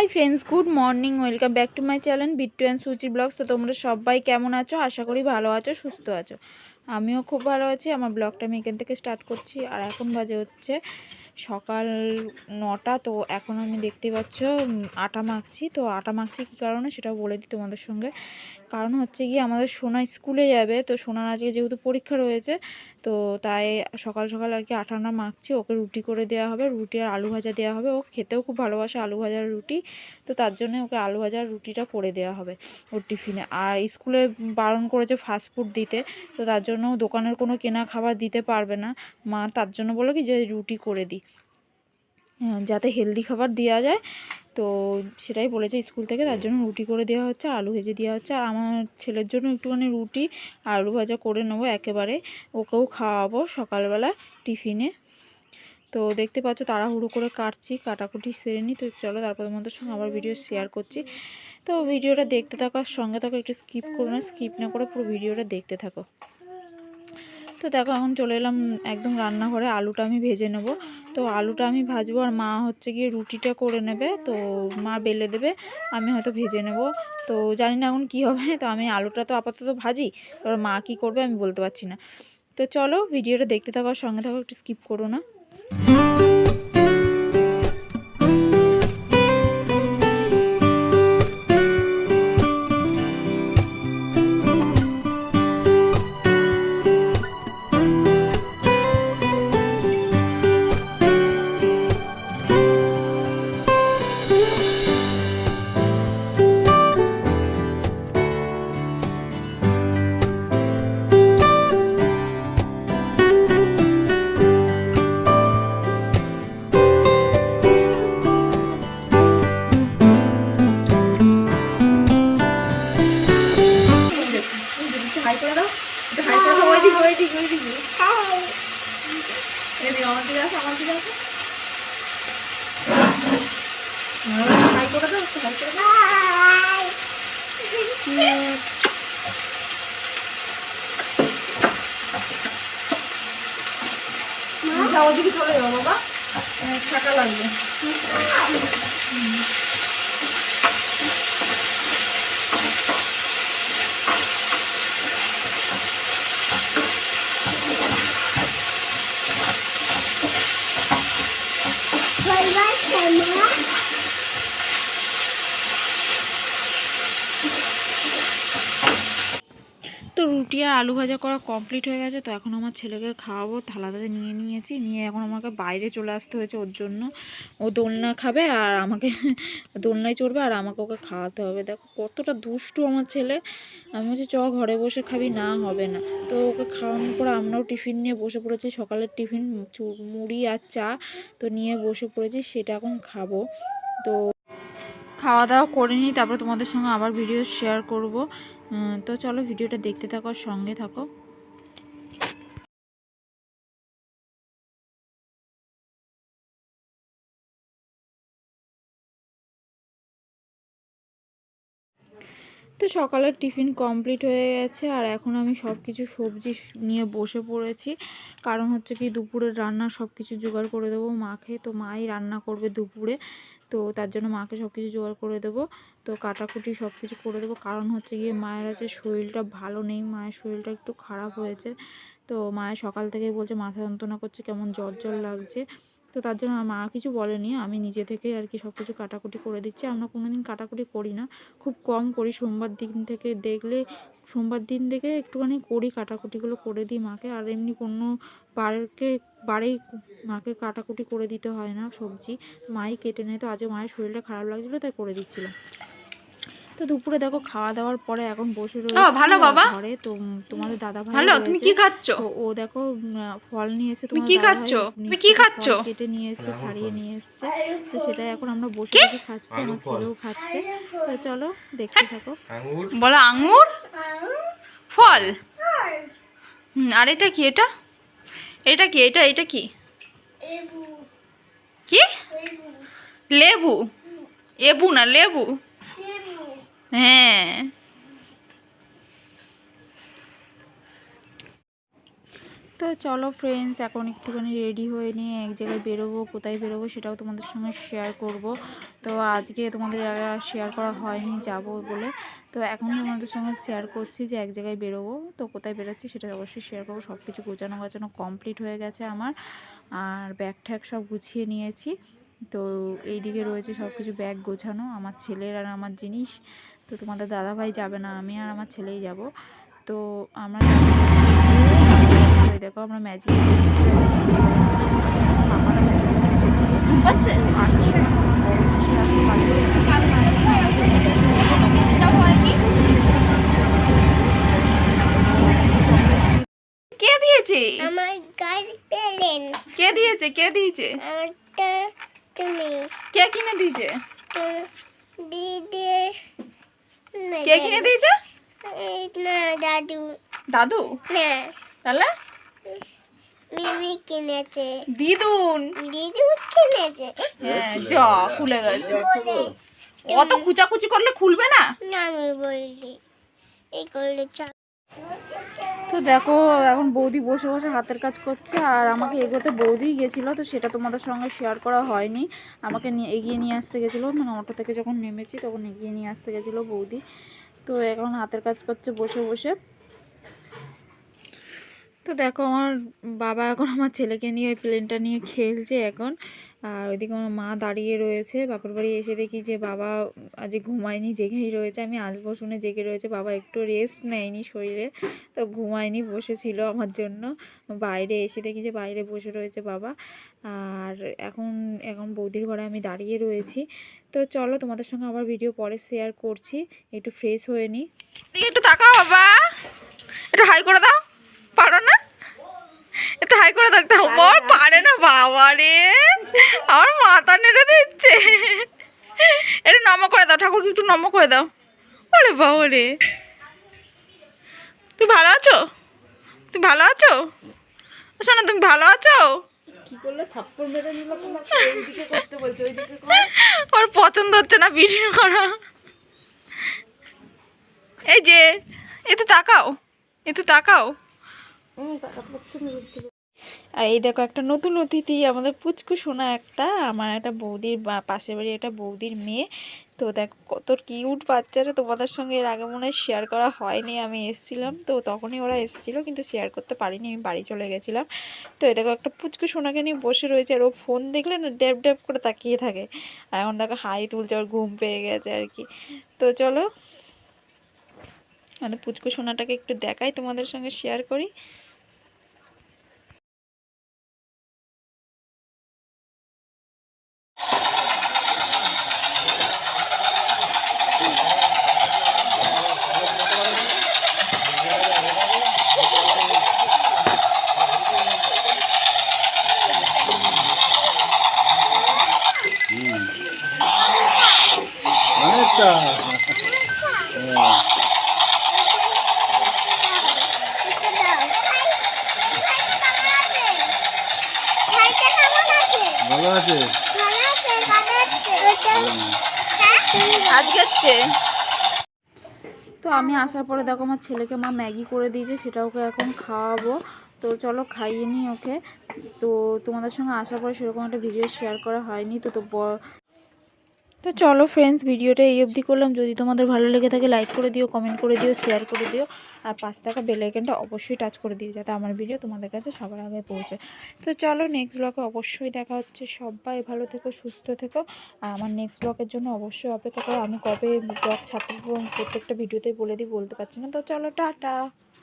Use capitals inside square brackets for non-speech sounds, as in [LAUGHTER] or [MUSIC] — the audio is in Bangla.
Hi friends, good morning, welcome back to my channel Bittu and Suchi blogs. তো তোমরা সবাই কেমন আছো? আশা করি ভালো আছো, সুস্থ আছো। আমিও খুব ভালো আছি, আমার ব্লগটা আমি এখান থেকে স্টার্ট করছি। আর এখন বাজে হচ্ছে সকাল নটা, তো এখন আমি দেখতে পাচ্ছ আটা মাখছি। তো আটা মাখছি কী কারণে সেটাও বলে দিই তোমাদের সঙ্গে। কারণ হচ্ছে গিয়ে আমাদের সোনা স্কুলে যাবে, তো সোনার আজকে যেহেতু পরীক্ষা রয়েছে তো তাই সকাল সকাল আর কি আটানা মাখছি, ওকে রুটি করে দেওয়া হবে, রুটি আর আলু ভাজা দেওয়া হবে। ও খেতেও খুব ভালোবাসে আলু ভাজার রুটি, তো তার জন্য ওকে আলু ভাজার রুটিটা করে দেওয়া হবে ওর টিফিনে। আর স্কুলে বারণ করেছে ফাস্টফুড দিতে, তো তার জন্য দোকানের কোনো কেনা খাবার দিতে পারবে না। মা তার জন্য বলো কি যে রুটি করে দিই। যাতে হেলদি খাবার দেওয়া যায়। তো সেটাই বলেছে স্কুল থেকে, তার জন্য রুটি করে দেওয়া হচ্ছে, আলু ভেজে দেওয়া হচ্ছে। আর আমার ছেলের জন্য একটুখানি রুটি, আলু ভাজা করে নেব একেবারে। ওকেও খাওয়াবো সকালবেলা টিফিনে। তো দেখতে পাচ্ছ তাড়াহুড়ো করে কাটছি, কাটাকুটি সেরে নিই তো চলো তারপর তোমাদের সঙ্গে আবার ভিডিও শেয়ার করছি। তো ভিডিওটা দেখতে থাকার সঙ্গে থাকো, একটু স্কিপ করো না স্কিপ না করে পুরো ভিডিওটা দেখতে থাকো। তো দেখো এখন চলে এলাম একদম রান্নাঘরে, আলুটা আমি ভেজে নেব। তো আলুটা আমি ভাজবো আর মা হচ্ছে গিয়ে রুটিটা করে নেবে, তো মা বেলে দেবে, আমি হয়তো ভেজে নেব। তো জানি না এখন কী হবে, তো আমি আলুটা তো আপাতত ভাজি, এবার মা কি করবে আমি বলতে পারছি না। তো চলো ভিডিওটা দেখতে থাকো সঙ্গে থাকো, একটু স্কিপ করো না। দিকে আসো আমার দিকে আসো। হাই করে দাও হাই করে দাও ওদিকে চলে যাও বাবা। ছাকা লাগবে তো রুটি আর আলু ভাজা করা কমপ্লিট হয়ে গেছে। তো এখন আমার ছেলেকে খাওয়াবো থালাতে নিয়ে নিয়েছি। নিয়ে এখন আমাকে বাইরে চলে আসতে হয়েছে ওর জন্য। ও দোলনা খাবে আর আমাকে [LAUGHS] দোলনায় চড়বে আর আমাকে ওকে খাওয়াতে হবে। দেখো কতটা দুষ্টু আমার ছেলে। আমি বলছি, চ, ঘরে বসে খাবি, না হবে না। তো ওকে খাওয়ানোর পর আমরাও টিফিন নিয়ে বসে পড়েছি। সকালের টিফিন মুড়ি আর চা তো নিয়ে বসে পড়েছি, সেটা এখন খাব। তো খাওয়া দাওয়া করে নিই, তারপর তোমাদের সঙ্গে আবার ভিডিও শেয়ার করব। তো চলো ভিডিওটা দেখতে থাকো সঙ্গে থাকো। তো সকালের টিফিন কমপ্লিট হয়ে গেছে আর এখন আমি সব কিছু সবজি নিয়ে বসে পড়েছি। কারণ হচ্ছে কি, দুপুরের রান্না সব কিছু জোগাড় করে দেবো মাকে। তো মাই রান্না করবে দুপুরে। তো তার জন্য মাকে সব কিছু জোগাড় করে দেবো। তো কাটাকুটি সব কিছু করে দেবো। কারণ হচ্ছে গিয়ে মায়ের আছে, শরীরটা ভালো নেই। মায়ের শরীরটা একটু খারাপ হয়েছে। তো মায়ের সকাল থেকে বলছে, মাথা যন্ত্রণা করছে, কেমন জ্বর জ্বর লাগছে। তো তার জন্য মা কিছু বলেনি। আমি নিজে থেকে আর কি সব কিছু কাটাকুটি করে দিচ্ছি। আমরা কোনো দিন কাটাকুটি করি না। খুব কম করি। সোমবার দিন থেকে দেখলে, সোমবার দিন থেকে একটুখানি করি কাটাকুটিগুলো করে দিই মাকে। আর এমনি কোনো বারকে, বারেই মাকে কাটাকুটি করে দিতে হয় না সবজি। মাই কেটে নেয়। তো আজও মায়ের শরীরটা খারাপ লাগছিল, তাই করে দিচ্ছিলাম। তো দুপুরে দেখো খাওয়া দাওয়ার পরে এখন বসে রয়েছে ভালো বাবা। ঘরে তো তোমাদের দাদা ভাই ভালো তুমি কি খাচ্ছ? ও দেখো ফল নিয়ে এসে তুমি কি খাচ্ছ? তুমি কি থেকে খাচ্ছ? কেটে নিয়ে এসছে ছাড়িয়ে নিয়ে এসছে। তো সেটাই এখন আমরা বসে বসে খাচ্ছি আমার ছেলেও খাচ্ছে। তো চলো দেখতে থাকো। আঙুর? বলো আঙুর? ফল? হুম, আর এটা কি? এটা? এটা কি? এটা এটা কি? কি? লেবু। এবু না লেবু? হ্যাঁ। তো চলো ফ্রেন্ডস এখন একটুখানি রেডি হয়ে নিয়ে এক জায়গায় বেরোবো, কোথায় বেরোবো সেটাও তোমাদের সঙ্গে শেয়ার করব। তো আজকে তোমাদের শেয়ার করা হয়নি, যাব বলে। তো এখন তোমাদের সঙ্গে শেয়ার করছি যে এক জায়গায় বেরোবো, তো কোথায় বেরোচ্ছি সেটা অবশ্যই শেয়ার করব। সব কিছু গোছানো গোছানো কমপ্লিট হয়ে গেছে আমার, আর ব্যাগ ট্যাগ সব গুছিয়ে নিয়েছি। তো এইদিকে রয়েছে সব কিছু ব্যাগ গোছানো, আমার ছেলের আর আমার জিনিস। তো তোমাদের দাদাভাই যাবে না আমি আর আমার ছেলেই যাব। তো আমরা দেখো আমরা ম্যাজিক কে দিয়েছে? আমার গাড়ি কে দিয়েছে? কে দিয়েছে? তুমি। কে কিনে দিয়েছে? দিদি কে কিনে দিয়েছে? দাদু। দাদু? তাহলে? মিমি কিনেছে। দিদুন। দিদু কিনেছে। হ্যাঁ যা খুলে গেছে। কত কুচাকুচি করলে খুলবে না? না আমি বললি এই করলে চাপ তো দেখো, এখন বৌদি বসে বসে হাতের কাজ করছে আর আমাকে এগোতে বৌদি গেছিল, তো সেটা তোমাদের সঙ্গে শেয়ার করা হয়নি। আমাকে নিয়ে এগিয়ে নিয়ে আসতে গেছিল মানে অটো থেকে যখন নেমেছি তখন এগিয়ে নিয়ে আসতে গেছিল বৌদি। তো এখন হাতের কাজ করছে বসে বসে। তো দেখো, আমার বাবা এখন আমার ছেলেকে নিয়ে ওই প্লেনটা নিয়ে খেলছে এখন। আর ওইদিকে আমার মা দাঁড়িয়ে রয়েছে। বাপের বাড়ি এসে দেখি যে বাবা আজ ঘুমায়নি জেগেই রয়েছে। আমি আসব শুনে জেগে রয়েছে। বাবা একটু রেস্ট নেয়নি শরীরে তো ঘুমায়নি বসেছিল আমার জন্য। বাইরে এসে দেখি যে বাইরে বসে রয়েছে বাবা। আর এখন এখন বৌদির ঘরে আমি দাঁড়িয়ে রয়েছি। তো চলো তোমাদের সঙ্গে আবার ভিডিও পরে শেয়ার করছি। একটু ফ্রেশ হয়ে নিই একটু তাকাও বাবা। একটু হাই করে দাও। পারো না? একটু হাই করে দাও। পারে না বাবা রে। আমার মাথা নেড়ে দিচ্ছে। একটু নম করে দাও ঠাকুরকে একটু নম করে দাও। ওরে বাবা রে তুই ভালো আছো? তুমি ভালো আছো? শোনো তুমি ভালো আছো? ওর পছন্দ হচ্ছে না ভিডিও করা। এই যে এতে তাকাও এতে তাকাও। আর এই দেখো, একটা নতুন অতিথি, আমাদের পুচকু সোনা একটা, আমার একটা বৌদির পাশের বাড়ি একটা বৌদির মেয়ে। তো দেখো, কত কিউট বাচ্চারা, তোমাদের সঙ্গে এর আগে মনে হয় শেয়ার করা হয়নি, আমি এসেছিলাম। তো তখনই ওরা এসেছিল, কিন্তু শেয়ার করতে পারিনি, আমি বাড়ি চলে গেছিলাম। তো এই দেখো, একটা পুচকু সোনাকে নিয়ে বসে রয়েছে, আর ও ফোন দেখলে না, ড্যাব ড্যাব করে তাকিয়ে থাকে। আর এখন দেখো, হাই তুলছে, ওর ঘুম পেয়ে গেছে আর কি। তো চলো, আমাদের পুচকু সোনাটাকে একটু দেখাই, তোমাদের সঙ্গে শেয়ার করি। একটু আছে ভালো আছে? ভালো আছে ভালো আছে আজকে হচ্ছে। তো আমি আসার পরে দেখো আমার ছেলেকে মা ম্যাগি করে দিয়েছে সেটা ওকে এখন খাওয়াবো। তো চলো খাইয়ে নিই ওকে। তো তোমাদের সঙ্গে আসার পরে সেরকম একটা ভিডিও শেয়ার করা হয়নি তো তো তো চলো ফ্রেন্ডস ভিডিওটা এই অবধি করলাম। যদি তোমাদের ভালো লেগে থাকে লাইক করে দিও কমেন্ট করে দিও শেয়ার করে দিও। আর পাঁচ টাকা বেল আইকনটা অবশ্যই টাচ করে দিও, যাতে আমার ভিডিও তোমাদের কাছে সবার আগে পৌঁছে তো চলো নেক্সট ব্লগে অবশ্যই দেখা হচ্ছে। সবাই ভালো থেকো, সুস্থ থেকো। আর আমার নেক্সট ব্লগের জন্য অবশ্যই অপেক্ষা করো। আমি কবে ব্লগ আমি প্রত্যেকটা ভিডিওতেই বলে দিই, বলতে পারছি না। তো চলো, টাটা!